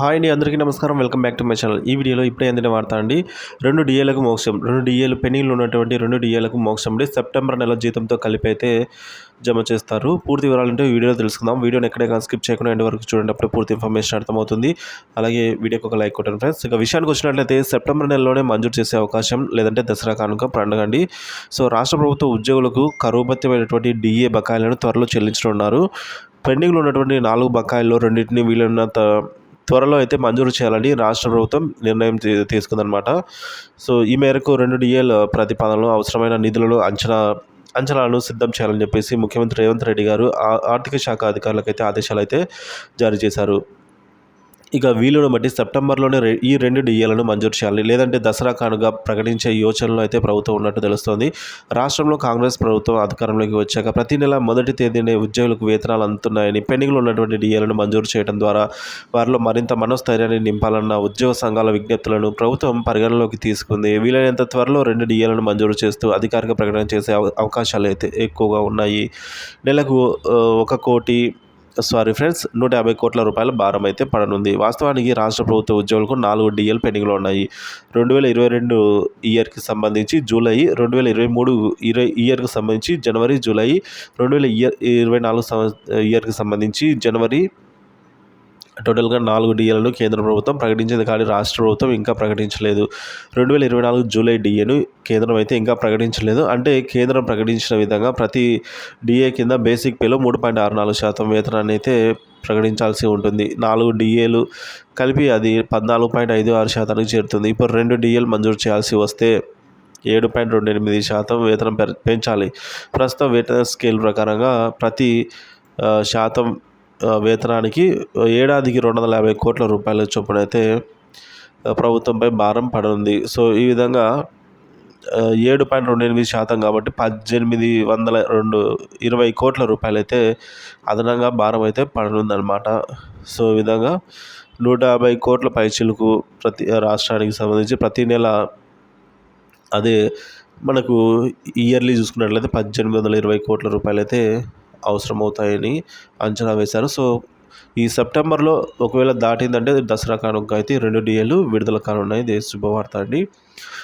Hi అండి అందరికీ నమస్కారం. Welcome back to my channel. ఈ వీడియోలో ఇప్పుడే అందిన వార్త అండి. రెండు డిఏలకు మోక్షం. రెండు డిఏలు పెండింగ్లో ఉన్నటువంటి రెండు డిఏలకు మోక్షం అండి. సెప్టెంబర్ నెల జీతంతో కలిపి అయితే జమ చేస్తారు. పూర్తి వివరాలంటే వీడియోలో తెలుసుకుందాం. వీడియోని ఎక్కడే స్కిప్ చేయకుండా ఎండ్ వరకు చూడండి. అప్పుడు పూర్తి ఇన్ఫర్మేషన్ అర్థమవుతుంది. అలాగే వీడియోకి ఒక లైక్ కొట్టండి ఫ్రెండ్స్. ఇక విషయానికి వచ్చినట్లయితే సెప్టెంబర్ నెలలోనే మంజూరు చేసే అవకాశం లేదంటే దసరా కానుక పండుగ అండి. సో రాష్ట్ర ప్రభుత్వ ఉద్యోగులకు కరువుబత్యమైనటువంటి డిఏ బకాయిలను త్వరలో చెల్లించనున్నారు. పెండింగ్లో ఉన్నటువంటి నాలుగు బకాయిల్లో రెండింటిని వీలైనంత త్వరలో అయితే మంజూరు చేయాలని రాష్ట్ర ప్రభుత్వం నిర్ణయం తీసుకుందనమాట సో ఈ మేరకు రెండు డిఎల్ ప్రతిపాదనలు అవసరమైన నిధులను అంచనా అంచనాలను సిద్ధం చేయాలని చెప్పేసి ముఖ్యమంత్రి రేవంత్ రెడ్డి గారు ఆర్థిక శాఖ అధికారులకు అయితే ఆదేశాలు అయితే జారీ చేశారు. ఇక వీలును బట్టి సెప్టెంబర్లోనే ఈ రెండు డిఏలను మంజూరు చేయాలి. లేదంటే దసరా కానుగా ప్రకటించే యోచనలో అయితే ప్రభుత్వం ఉన్నట్టు తెలుస్తోంది. రాష్ట్రంలో కాంగ్రెస్ ప్రభుత్వం అధికారంలోకి వచ్చాక ప్రతి నెల మొదటి తేదీనే ఉద్యోగులకు వేతనాలు అందుతున్నాయని పెండింగ్లో ఉన్నటువంటి డిఏలను మంజూరు చేయడం ద్వారా వారిలో మరింత మనోస్థైర్యాన్ని నింపాలన్న ఉద్యోగ సంఘాల విజ్ఞప్తులను ప్రభుత్వం పరిగణలోకి తీసుకుంది. వీలైనంత త్వరలో రెండు డిఏలను మంజూరు చేస్తూ అధికారిక ప్రకటన చేసే అవకాశాలు అయితే ఎక్కువగా ఉన్నాయి. నెలకు ఒక కోటి సారీ ఫ్రెండ్స్ నూట యాభై కోట్ల రూపాయల భారం అయితే పడనుంది. వాస్తవానికి రాష్ట్ర ప్రభుత్వ ఉద్యోగులకు నాలుగు డిఎల్ పెండింగ్లో ఉన్నాయి. రెండు వేల ఇరవై రెండు ఇయర్కి సంబంధించి జూలై రెండు వేల ఇరవై మూడు ఇరవై ఇయర్కి సంబంధించి జనవరి జూలై రెండు వేల ఇయర్ ఇరవై నాలుగు ఇయర్కి సంబంధించి జనవరి టోటల్గా నాలుగు డిఏలను కేంద్ర ప్రభుత్వం ప్రకటించింది కానీ రాష్ట్ర ప్రభుత్వం ఇంకా ప్రకటించలేదు. రెండు వేల ఇరవై నాలుగు జూలై డిఏను కేంద్రం అయితే ఇంకా ప్రకటించలేదు. అంటే కేంద్రం ప్రకటించిన విధంగా ప్రతి డిఏ కింద బేసిక్ పేలో మూడు పాయింట్ ఆరు నాలుగు శాతం వేతనాన్ని అయితే ప్రకటించాల్సి ఉంటుంది. నాలుగు డిఏలు కలిపి అది పద్నాలుగు పాయింట్ ఐదు ఆరు శాతానికి చేరుతుంది. ఇప్పుడు రెండు డిఏలు మంజూరు చేయాల్సి వస్తే ఏడు పాయింట్ రెండు ఎనిమిది శాతం వేతనం పెంచాలి. ప్రస్తుతం వేతన స్కేల్ ప్రకారంగా ప్రతి శాతం వేతనానికి ఏడాదికి రెండు వందల యాభై కోట్ల రూపాయల చొప్పున అయితే ప్రభుత్వంపై భారం పడనుంది సో ఈ విధంగా ఏడు పాయింట్ రెండు ఎనిమిది శాతం కాబట్టి పద్దెనిమిది వందల రెండు ఇరవై కోట్ల రూపాయలు అయితే అదనంగా భారం అయితే పడనుందనమాట సో ఈ విధంగా నూట యాభై కోట్ల పైచిలకు ప్రతి రాష్ట్రానికి సంబంధించి ప్రతి నెల అదే మనకు ఇయర్లీ చూసుకున్నట్లయితే పద్దెనిమిది వందల ఇరవై కోట్ల రూపాయలు అయితే అవసరమవుతాయని అంచనా వేశారు. సో ఈ సెప్టెంబర్లో ఒకవేళ దాటిందంటే దసరా కానుక అయితే రెండు డిఏలు విడుదల కానున్నాయి. దేశ శుభవార్త అండి.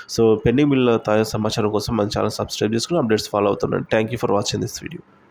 సో పెండింగ్ బిల్ తాజా సమాచారం కోసం మన ఛానల్ సబ్స్క్రైబ్ చేసుకుని అప్డేట్స్ ఫాలో అవుతున్నాను thank you for watching this video.